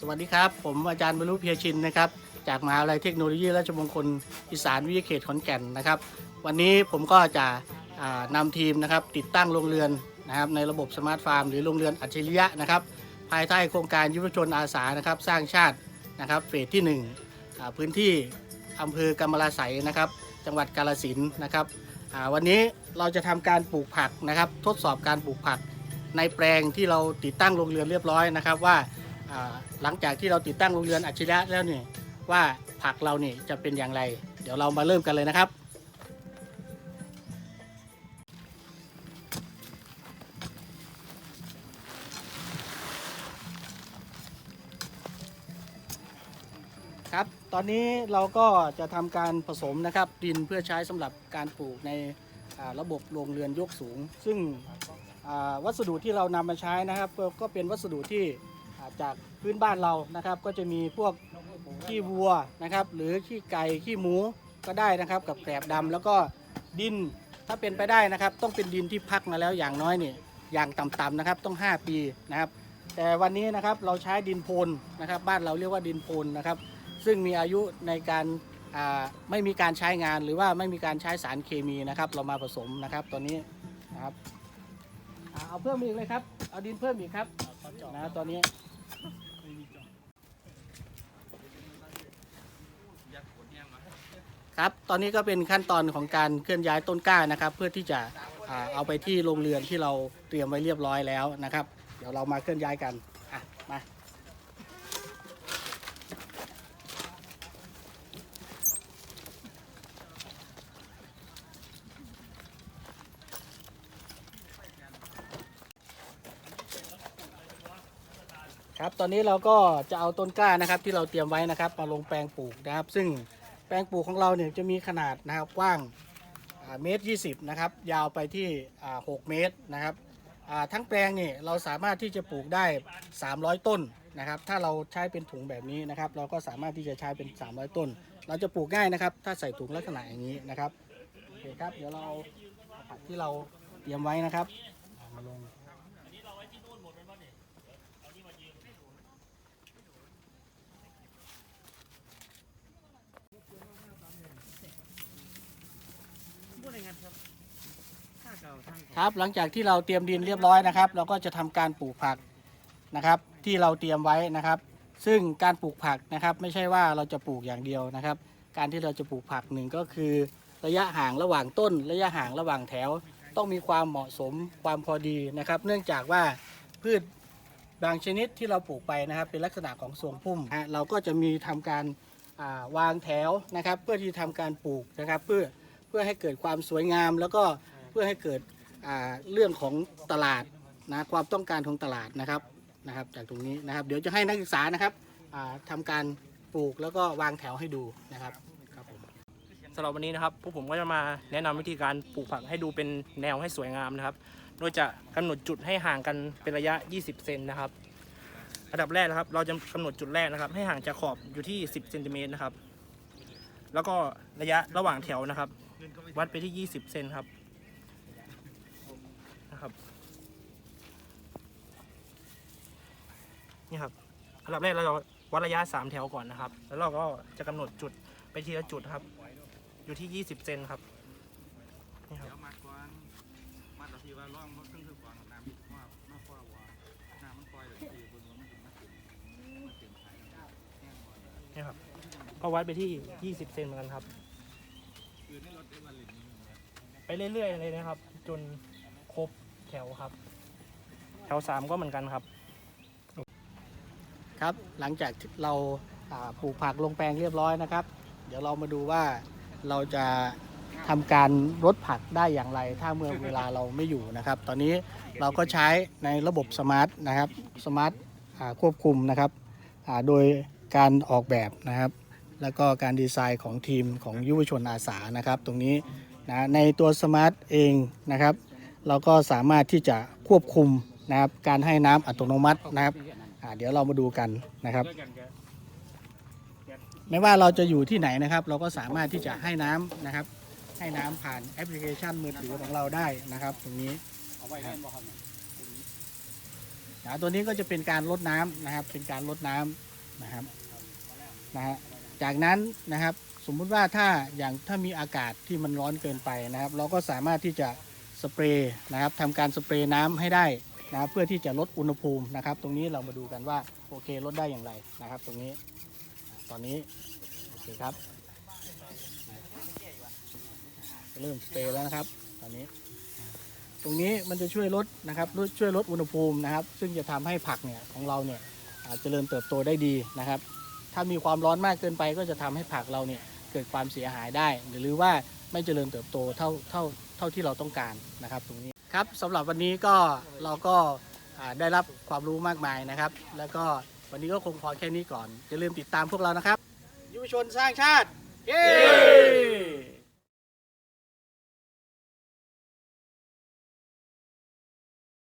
สวัสดีครับ ผมอาจารย์บรรลุเพียชินนะครับ จากมหาวิทยาลัยเทคโนโลยีราชมงคลอีสานวิทยาเขตขอนแก่นนะครับ วันนี้ผมก็จะอ่านำทีมนะครับติดตั้งโรงเรือนนะครับในระบบสมาร์ทฟาร์มหรือโรงเรือนอัจฉริยะนะครับ ภายใต้โครงการยุวชนอาสานะครับสร้างชาตินะครับเฟสที่1อ่าพื้นที่อำเภอกำมะลาไสนะครับ จังหวัดกาฬสินนะครับวันนี้เราจะทำการปลูกผักนะครับ ทดสอบการปลูกผักในแปลงที่เราติดตั้งโรงเรือนเรียบร้อยนะครับว่า หลังจากที่เราติดตั้งโรงเรือนอัจฉริยะแล้วเนี่ยว่าผักเราเนี่ยจะเป็นอย่างไร เดี๋ยวเรามาเริ่มกันเลยนะครับ ครับ ตอนนี้เราก็จะทำการผสมนะครับดินเพื่อใช้สำหรับการปลูกในระบบโรงเรือนยกสูง ซึ่งวัสดุที่เรานำมาใช้นะครับ ก็เป็นวัสดุที่ จากพื้นบ้านเรานะครับ ก็จะมีพวกขี้วัวนะครับ หรือขี้ไก่ขี้หมูก็ได้นะครับ กับแกลบดำแล้วก็ดินถ้าเป็นไปได้นะครับ ต้องเป็นดินที่พักมาแล้วอย่างน้อยเนี่ยอย่างต่ำๆนะครับ ต้อง 5 ปีนะครับ แต่วันนี้นะครับเราใช้ดินโพนนะครับ บ้านเราเรียกว่าดินโพนนะครับ ซึ่งมีอายุในการไม่มีการใช้งานหรือว่าไม่มีการใช้สารเคมีนะครับ เรามาผสมนะครับตอนนี้นะครับเอาเพิ่มอีกเลยครับ เอาดินเพิ่มอีกครับนะตอนนี้ ครับ ตอนนี้ก็เป็นขั้นตอนของการเคลื่อนย้ายต้นกล้านะครับ เพื่อที่จะอ่าเอาไปที่โรงเรือนที่เราเตรียมไว้เรียบร้อยแล้วนะครับ เดี๋ยวเรามาเคลื่อนย้ายกันอะมา ครับตอนนี้เราก็จะเอาต้นกล้านะครับที่เราเตรียมไว้นะครับมาลงแปลงปลูกนะครับ ซึ่งแปลงปลูกของเราเนี่ยจะมีขนาดนะครับกว้างเมตรยี่สิบนะครับยาวไปที่อ่าหกเมตรนะครับทั้งแปลงเนี่ยเราสามารถที่จะปลูกได้ 300 ต้นนะครับ ถ้าเราใช้เป็นถุงแบบนี้นะครับ เราก็สามารถที่จะใช้เป็น 300 ต้น เราจะปลูกง่ายนะครับ ถ้าใส่ถุงลักษณะอย่างนี้นะครับโอเคครับเดี๋ยวเราเอาผักที่เราเตรียมไว้นะครับมาลง เอามาลงครับ หลังจากที่เราเตรียมดินเรียบร้อยนะครับ เราก็จะทำการปลูกผักนะครับ ที่เราเตรียมไว้นะครับ ซึ่งการปลูกผักนะครับ ไม่ใช่ว่าเราจะปลูกอย่างเดียวนะครับ การที่เราจะปลูกผักหนึ่งก็คือ ระยะห่างระหว่างต้น ระยะห่างระหว่างแถว ต้องมีความเหมาะสมความพอดีนะครับ เนื่องจากว่าพืชบางชนิดที่เราปลูกไปนะครับ เป็นลักษณะของทรงพุ่มฮะเราก็จะมีทำการอ่าวางแถวนะครับ เพื่อที่ทำการปลูกนะครับ เพื่อ เพื่อให้เกิดความสวยงาม แล้วก็เพื่อให้เกิดเรื่องของตลาดนะความต้องการของตลาดนะครับนะครับจากตรงนี้นะครับ เดี๋ยวจะให้นักศึกษานะครับอ่าทำการปลูกแล้วก็วางแถวให้ดูนะครับครับผมสำหรับวันนี้นะครับพวกผมก็จะมาแนะนำวิธีการปลูกผักให้ดูเป็นแนวให้สวยงามนะครับ โดยจะกำหนดจุดให้ห่างกันเป็นระยะ 20 เซนนะครับอันดับแรกนะครับ เราจะกำหนดจุดแรกนะครับ ให้ห่างจากขอบอยู่ที่ 10 เซนติเมตรนะครับ แล้วก็ระยะระหว่างแถวนะครับ วัดไปที่ 20 เซนครับ นะครับ นี่ครับอันดับแรกเราวัดระยะ 3 แถวก่อนนะครับ แล้วเราก็จะกำหนดจุดไปทีละจุดครับ อยู่ที่ 20 เซนครับ นี่ครับเดี๋ยวมัดก่อนมัดเอทีว่าร่องมันขึ้นคือก่อนน้ำว่าน้ำว่าว่าน้ำมันปล่อยเลยทีบนมันถึงมันถึงมันถึงท้ายนี่ครับก็วัดไปที่ 20 เซนเหมือนกันครับ คือนี่รถได้วันหลินนี่เลยไปเรื่อยๆเลยนะครับ จนครบแถวครับ แถว3ก็เหมือนกันครับ ครับ หลังจากที่เราอ่าปลูกผักลงแปลงเรียบร้อยนะครับ เดี๋ยวเรามาดูว่าเราจะทำการรดผักได้อย่างไร ถ้าเมื่อเวลาเราไม่อยู่นะครับ ตอนนี้เราก็ใช้ในระบบสมาร์ทนะครับสมาร์ทอ่าควบคุมนะครับอ่าโดยการออกแบบนะครับ แล้วก็การดีไซน์ของทีมของยุวชนอาสานะครับตรงนี้นะในตัวสมาร์ทเองนะครับ เราก็สามารถที่จะควบคุมนะครับการให้น้ำอัตโนมัตินะครับเดี๋ยวเรามาดูกันนะครับ ไม่ว่าเราจะอยู่ที่ไหนนะครับ เราก็สามารถที่จะให้น้ำนะครับ ให้น้ำผ่านแอปพลิเคชันมือถือของเราได้นะครับ ตรงนี้นะตัวนี้ก็จะเป็นการลดน้ำนะครับ เป็นการลดน้ำนะครับนะฮะ จากนั้นนะครับสมมุติว่าถ้าอย่างถ้ามีอากาศที่มันร้อนเกินไปนะครับ เราก็สามารถที่จะสเปรย์นะครับทำการสเปรย์น้ำให้ได้นะครับเพื่อที่จะลดอุณหภูมินะครับ ตรงนี้เรามาดูกันว่าโอเคลดได้อย่างไรนะครับ ตรงนี้ตอนนี้โอเคครับ เริ่มสเปรย์แล้วนะครับ ตอนนี้ ตรงนี้มันจะช่วยลดนะครับช่วยลดอุณหภูมินะครับ ซึ่งจะทำให้ผักเนี่ยของเราเนี่ยเจริญเติบโตได้ดีนะครับ ถ้ามีความร้อนมากเกินไปก็จะทำให้ผักเราเนี่ยเกิดความเสียหายได้ หรือว่าไม่เจริญเติบโตเท่าเท่าเท่าที่เราต้องการนะครับ ตรงนี้ครับสำหรับวันนี้ก็เราก็ได้รับความรู้มากมายนะครับ แล้วก็วันนี้ก็คงพอแค่นี้ก่อนอย่าลืมติดตามพวกเรานะครับยุวชนสร้างชาติ เย้